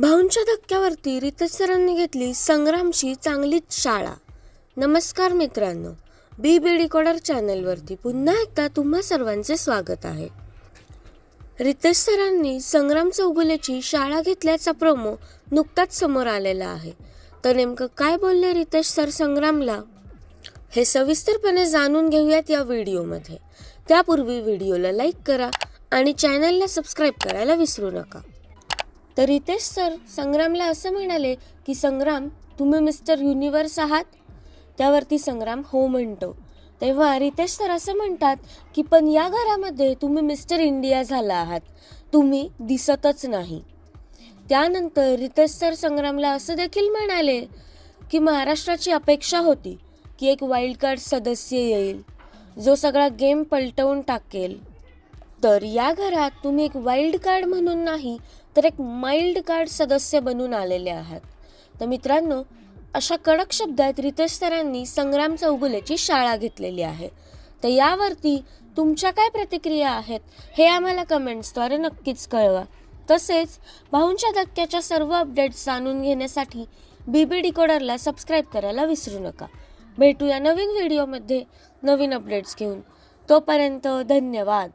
भाऊंच्या धक्क्यावरती रितेश सरांनी घेतली संग्रामची चांगलीच शाळा. नमस्कार मित्रांनो बी बी डिकोडर चॅनलवरती पुन्हा एकदा तुम्हा सर्वांचे स्वागत आहे. रितेश सरांनी संग्राम चौगुलेची शाळा घेतल्याचा प्रोमो नुकताच समोर आलेला आहे. तर नेमकं काय बोलले रितेश सर संग्रामला? हे सविस्तरपणे जाणून घेऊयात या व्हिडिओमध्ये. त्यापूर्वी व्हिडिओला लाईक करा आणि चॅनलला सबस्क्राईब करायला विसरू नका. तर रितेश सर संग्रामला असं म्हणाले की संग्राम तुम्ही मिस्टर युनिवर्स आहात? त्यावरती संग्राम हो म्हणतो. तेव्हा रितेश सर असं म्हणतात की पण या घरामध्ये तुम्ही मिस्टर इंडिया झाला आहात. तुम्ही दिसतच नाही. त्यानंतर रितेश सर संग्रामला असं देखील म्हणाले की महाराष्ट्राची अपेक्षा होती की एक वाईल्ड कार्ड सदस्य येईल जो सगळा गेम पलटवून टाकेल. तर या घरात तुम्ही एक वाईल्ड कार्ड म्हणून नाही तर एक माइल्ड कार्ड सदस्य बनून आलेले आहात. तर मित्रांनो अशा कडक शब्दात रितेश सरांनी संग्राम चौगुलेची शाळा घेतलेली आहे. तर यावरती तुमच्या काय प्रतिक्रिया आहेत हे आम्हाला कमेंट्सद्वारे नक्कीच कळवा. तसेच भाऊंच्या धक्क्याच्या सर्व अपडेट्स जाणून घेण्यासाठी बी बी डिकोडरला सबस्क्राईब करायला विसरू नका. भेटूया नवीन व्हिडिओमध्ये नवीन अपडेट्स घेऊन. तोपर्यंत धन्यवाद.